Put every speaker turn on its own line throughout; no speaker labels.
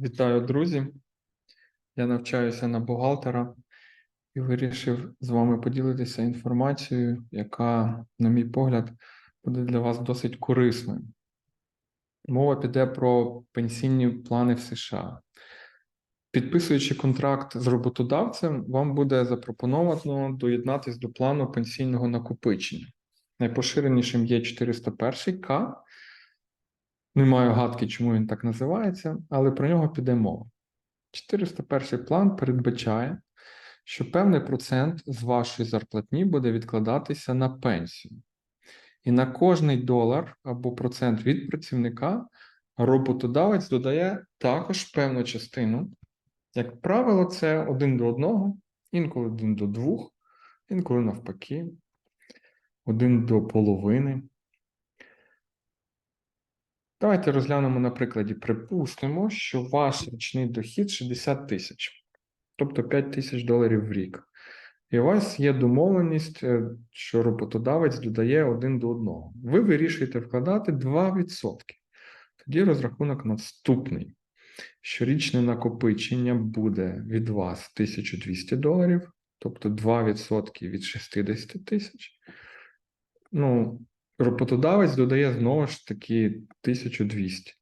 Вітаю, друзі! Я навчаюся на бухгалтера і вирішив з вами поділитися інформацією, яка, на мій погляд, буде для вас досить корисною. Мова піде про пенсійні плани в США. Підписуючи контракт з роботодавцем, вам буде запропоновано доєднатися до плану пенсійного накопичення. Найпоширенішим є 401К. Не маю гадки, чому він так називається, але про нього піде мова. 401 план передбачає, що певний процент з вашої зарплатні буде відкладатися на пенсію. І на кожний долар або процент від працівника роботодавець додає також певну частину. Як правило, це один до одного, інколи один до двох, інколи навпаки, один до половини. Давайте розглянемо на прикладі. Припустимо, що ваш річний дохід 60 тисяч, тобто 5 тисяч доларів в рік. І у вас є домовленість, е, що роботодавець додає один до одного. Ви вирішуєте вкладати 2%. Тоді розрахунок наступний. Щорічне накопичення буде від вас 1200 доларів, тобто 2% від 60 тисяч. Ну, роботодавець додає знову ж таки 1200.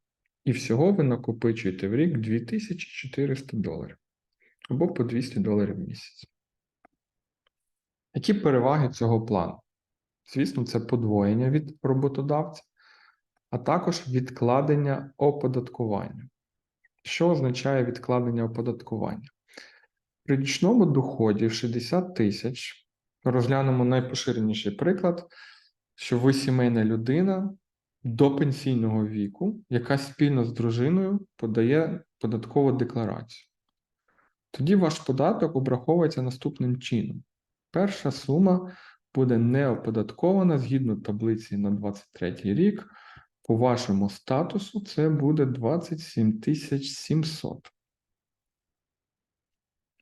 І всього ви накопичуєте в рік 2400 доларів або по 200 доларів в місяць. Які переваги цього плану? Звісно, це подвоєння від роботодавця, а також відкладення оподаткування. Що означає відкладення оподаткування? При річному доході в 60 тисяч розглянемо найпоширеніший приклад, що ви сімейна людина до пенсійного віку, яка спільно з дружиною подає податкову декларацію. Тоді ваш податок обраховується наступним чином. Перша сума буде не оподаткована згідно таблиці на 23 рік. По вашому статусу це буде 27 700.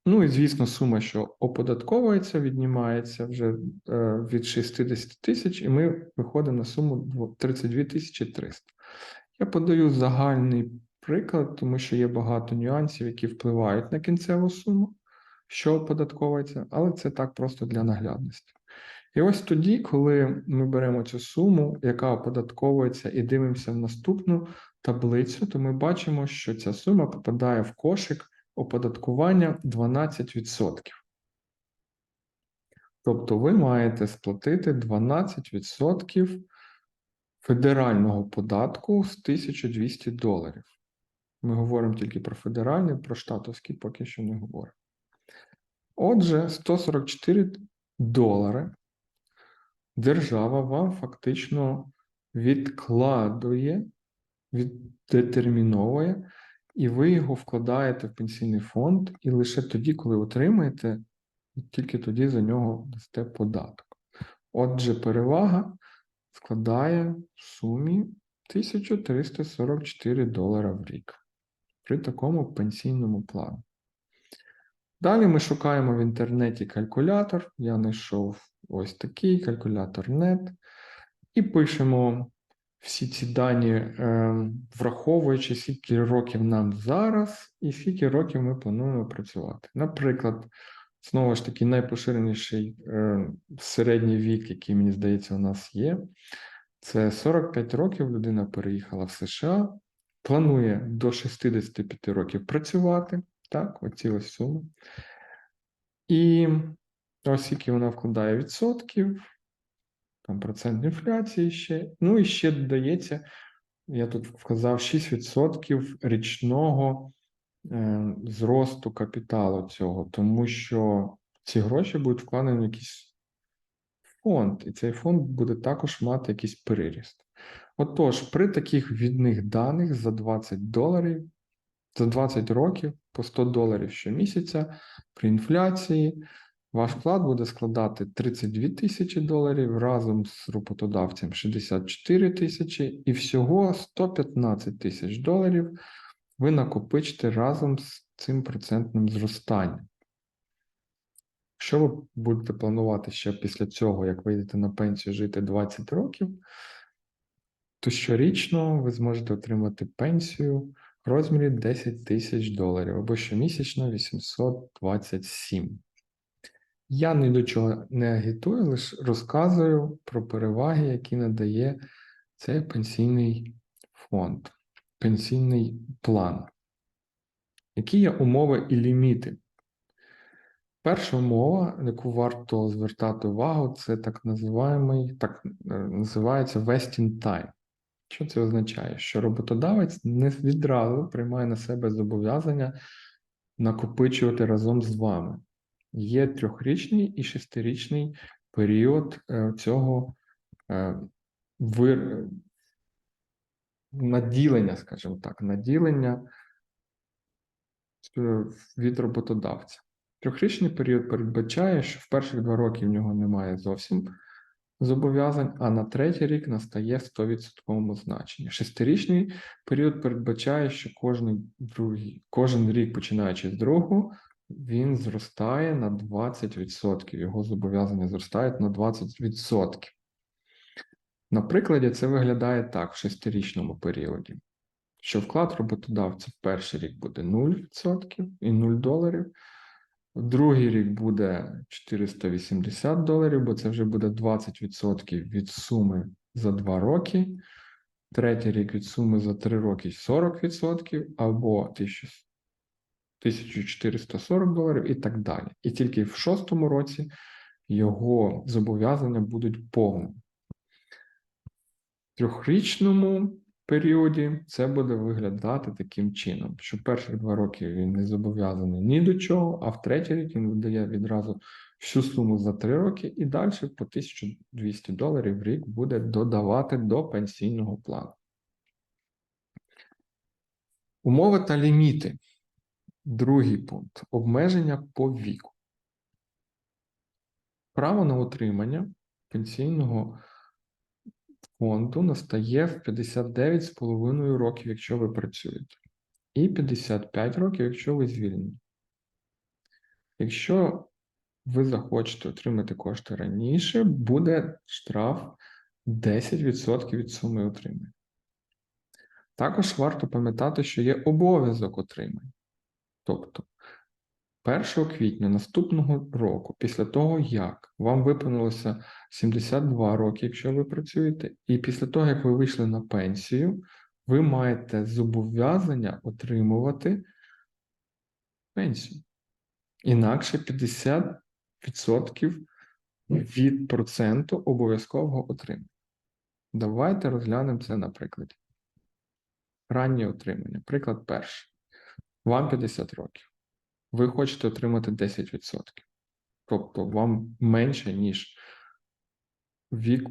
Ну і звісно, сума, що оподатковується, віднімається вже е, від 60 тисяч, і ми виходимо на суму дво- 32 300. Я подаю загальний приклад, тому що є багато нюансів, які впливають на кінцеву суму, що оподатковується, але це так просто для наглядності. І ось тоді, коли ми беремо цю суму, яка оподатковується, і дивимося в наступну таблицю, то ми бачимо, що ця сума попадає в кошик оподаткування 12%. Тобто ви маєте сплатити 12% федерального податку з 1200 доларів. Ми говоримо тільки про федеральний, про штатовський поки що не говоримо. Отже, 144 долари держава вам фактично відкладує, віддетерміновує, і ви його вкладаєте в пенсійний фонд, і лише тоді, коли отримаєте, тільки тоді за нього дасте податок. Отже, перевага складає в сумі 1344 долара в рік при такому пенсійному плані. Далі ми шукаємо в інтернеті калькулятор. Я знайшов ось такий калькулятор NET. І пишемо всі ці дані, е, враховуючи, скільки років нам зараз, і скільки років ми плануємо працювати. Наприклад, знову ж таки, найпоширеніший е, середній вік, який, мені здається, у нас є, це 45 років людина переїхала в США, планує до 65 років працювати. Так, оці ось суми. І ось скільки вона вкладає відсотків, там процент інфляції ще. Ну і ще додається, я тут вказав 6% річного е, зросту капіталу цього, тому що ці гроші будуть вкладені в якийсь фонд, і цей фонд буде також мати якийсь переріст. Отож, при таких відних даних за 20 доларів, за 20 років по 100 доларів щомісяця при інфляції ваш вклад буде складати 32 тисячі доларів разом з роботодавцем 64 тисячі і всього 115 тисяч доларів ви накопичите разом з цим процентним зростанням. Якщо ви будете планувати ще після цього, як вийдете на пенсію жити 20 років, то щорічно ви зможете отримати пенсію в розмірі 10 тисяч доларів або щомісячно 827. Я ні до чого не агітую, лише розказую про переваги, які надає цей пенсійний фонд, пенсійний план. Які є умови і ліміти? Перша умова, на яку варто звертати увагу, це так називаємий, так е, називається vesting time. Що це означає? Що роботодавець не відразу приймає на себе зобов'язання накопичувати разом з вами. Є трьохрічний і шестирічний період е, цього е, вир... наділення, скажімо так, наділення е, від роботодавця. Трьохрічний період передбачає, що в перших два роки в нього немає зовсім зобов'язань, а на третій рік настає в 100% значенні. Шестирічний період передбачає, що кожен, другий, кожен рік, починаючи з другого, він зростає на 20%. Його зобов'язання зростають на 20%. На прикладі це виглядає так в шестирічному періоді, що вклад роботодавця в перший рік буде 0% і 0 доларів. Другий рік буде 480 доларів, бо це вже буде 20% від суми за 2 роки. Третій рік від суми за 3 роки 40% або 1440 доларів і так далі. І тільки в шостому році його зобов'язання будуть повними. В трьохрічному періоді це буде виглядати таким чином, що перших два роки він не зобов'язаний ні до чого, а в третій рік він видає відразу всю суму за три роки, і далі по 1200 доларів в рік буде додавати до пенсійного плану. Умови та ліміти. Другий пункт обмеження по віку. Право на отримання пенсійного фонду настає в 59,5 років, якщо ви працюєте, і 55 років, якщо ви звільнені. Якщо ви захочете отримати кошти раніше, буде штраф 10% від суми отримання. Також варто пам'ятати, що є обов'язок отримання. Тобто, 1 квітня наступного року, після того, як вам виповнилося 72 роки, якщо ви працюєте, і після того, як ви вийшли на пенсію, ви маєте зобов'язання отримувати пенсію. Інакше 50% від проценту обов'язкового отримання. Давайте розглянемо це на прикладі. Раннє отримання. Приклад перший. Вам 50 років. Ви хочете отримати 10%. Тобто вам менше, ніж вік,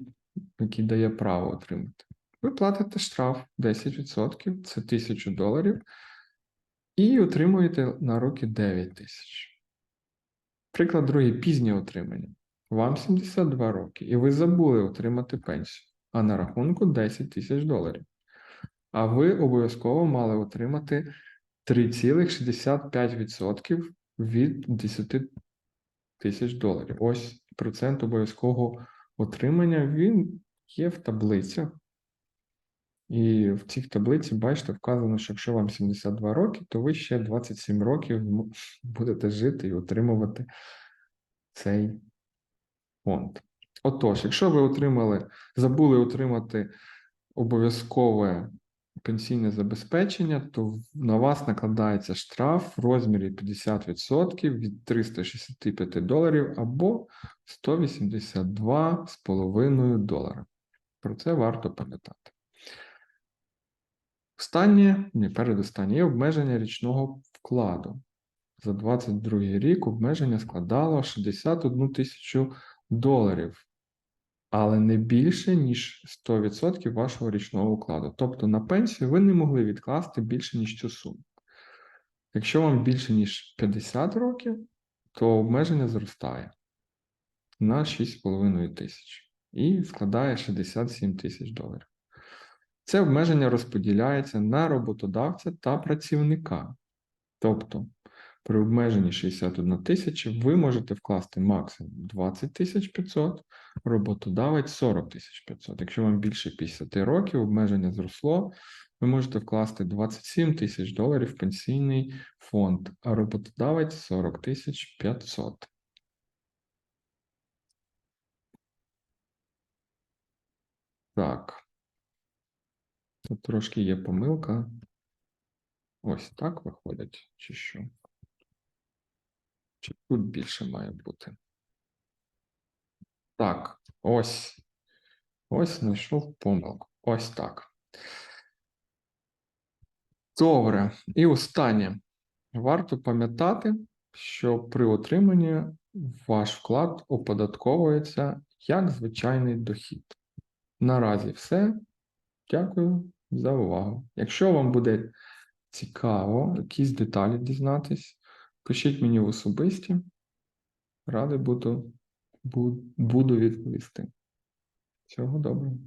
який дає право отримати. Ви платите штраф 10%, це 1000 доларів, і отримуєте на руки 9 тисяч. Приклад другий пізнє отримання. Вам 72 роки, і ви забули отримати пенсію, а на рахунку 10 тисяч доларів. А ви обов'язково мали отримати 3,65% від 10 тисяч доларів. Ось процент обов'язкового отримання він є в таблицях. І в цих таблиці, бачите, вказано, що якщо вам 72 роки, то ви ще 27 років будете жити і отримувати цей фонд. Отож, якщо ви отримали, забули отримати обов'язкове пенсійне забезпечення, то на вас накладається штраф в розмірі 50% від 365 доларів або 182,5 долара. Про це варто пам'ятати. Останнє, ні, передостаннє є обмеження річного вкладу. За 22 рік обмеження складало 61 тисячу доларів але не більше, ніж 100% вашого річного укладу. Тобто на пенсію ви не могли відкласти більше, ніж цю суму. Якщо вам більше, ніж 50 років, то обмеження зростає на 6,5 тисяч і складає 67 тисяч доларів. Це обмеження розподіляється на роботодавця та працівника. Тобто при обмеженні 61 тисяча ви можете вкласти максимум 20 тисяч 500, роботодавець 40 тисяч 500. Якщо вам більше 50 років, обмеження зросло ви можете вкласти 27 тисяч доларів в пенсійний фонд, а роботодавець 40 тисяч 500. Так. Тут трошки є помилка. Ось так виходить, чи що? Чи тут більше має бути? Так, ось. Ось знайшов помилку. Ось так. Добре. І останнє. Варто пам'ятати, що при отриманні ваш вклад оподатковується як звичайний дохід. Наразі все. Дякую за увагу. Якщо вам буде цікаво, якісь деталі дізнатись, пишіть мені в особисті. Радий буду, буду відповісти. Всього доброго.